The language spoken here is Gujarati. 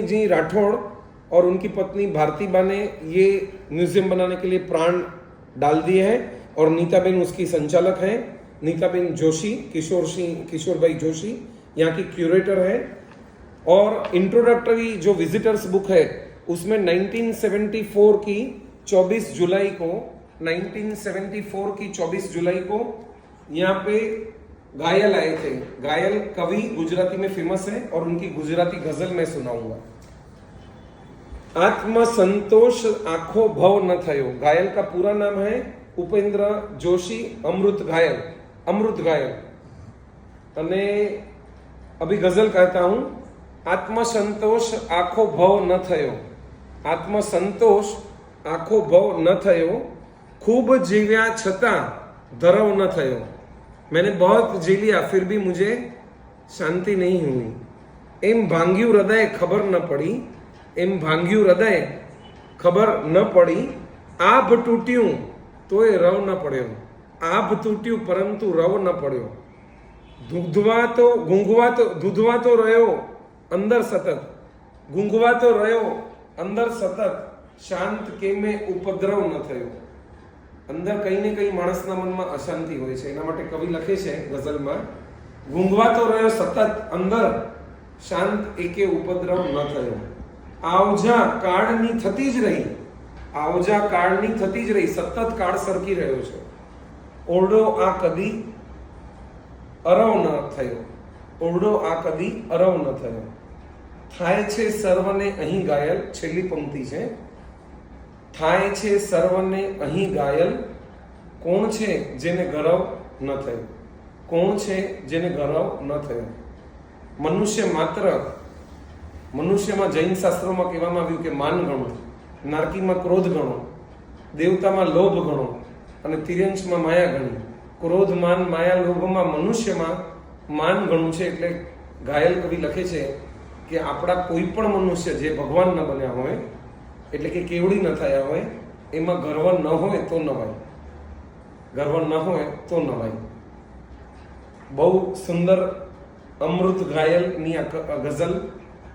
जी राठौड़ और उनकी पत्नी भारतीबा ने ये म्यूज़ियम बनाने के लिए प्राण डाल दिए हैं और नीताबेन उसकी संचालक हैं। नीताबेन जोशी, किशोर सिंह, किशोर भाई जोशी यहाँ की क्यूरेटर है। और इंट्रोडक्टरी जो विजिटर्स बुक है, उसमें 1974 की 24 जुलाई को 1974 की 24 जुलाई को यहाँ पे घायल आए थे घायल कवि गुजराती में फेमस है और उनकी गुजराती गजल मैं सुनाऊंगा आत्म संतोष आखो भव न थयो घायल का पूरा नाम है उपेंद्र जोशी अमृत घायल अमृत घायल અને અભી ગઝલ કહેતા હું આત્મસંતોષ આખો ભવ ન થયો આત્મસંતોષ આખો ભવ ન થયો ખૂબ જીવ્યા છતાં ધરવ ન થયો मैंने बहुत जी लिया फिर भी मुझे शांति नहीं हुई એમ ભાંગ્યું હૃદય ખબર ન પડી એમ ભાંગ્યું હૃદય ખબર ન પડી આભ તૂટ્યું તોય રવ ન પડ્યો આભ તૂટ્યું પરંતુ રવ ન પડ્યો ધૂંધવાતો ગુંગવાતો ધૂંધવાતો રહ્યો અંદર સતત ગુંગવાતો રહ્યો અંદર સતત શાંત કેમે ઉપદ્રવ ન થયો અંદર કંઈ ને કંઈ માણસના મનમાં અશાંતિ હોય છે. એના માટે કવિ લખે છે ગઝલમાં, ગુંગવાતો રહ્યો સતત અંદર, શાંત એકે ઉપદ્રવ ન થયો. આવજા કાળની થતી જ રહી, આવજા કાળની થતી જ રહી, સતત કાળ સરકી રહ્યો છે. ઓરડો આ કદી અરવ ન થયો. ઓરડો આ કદી અરવ ન થયો. થાય છે સર્વને અહીં ગાયલ છેલ્લી પંક્તિ છે. થાય છે સર્વને અહીં ગાયલ? કોણ છે જેને ગરવ ન થયો? કોણ છે જેને ગરવ ન થયો? મનુષ્ય માત્ર, મનુષ્યમાં જૈન શાસ્ત્રોમાં કહેવામાં આવ્યું કે માન ગણો, નારકીમાં ક્રોધ ગણો, દેવતામાં લોભ ગણો અને તિર્યંશમાં માયા ગણી. ક્રોધ, માન, માયા, લોભમાં મનુષ્યમાં માન ગણું છે એટલે ઘાયલ કવિ લખે છે કે આપણા કોઈ પણ મનુષ્ય જે ભગવાન ન બન્યા હોય એટલે કે કેવડી ન થયા હોય, એમાં ગર્વ ન હોય તો નવાય. ગર્વ ન હોય તો નવાય. બહુ સુંદર અમૃત ઘાયલની આ ગઝલ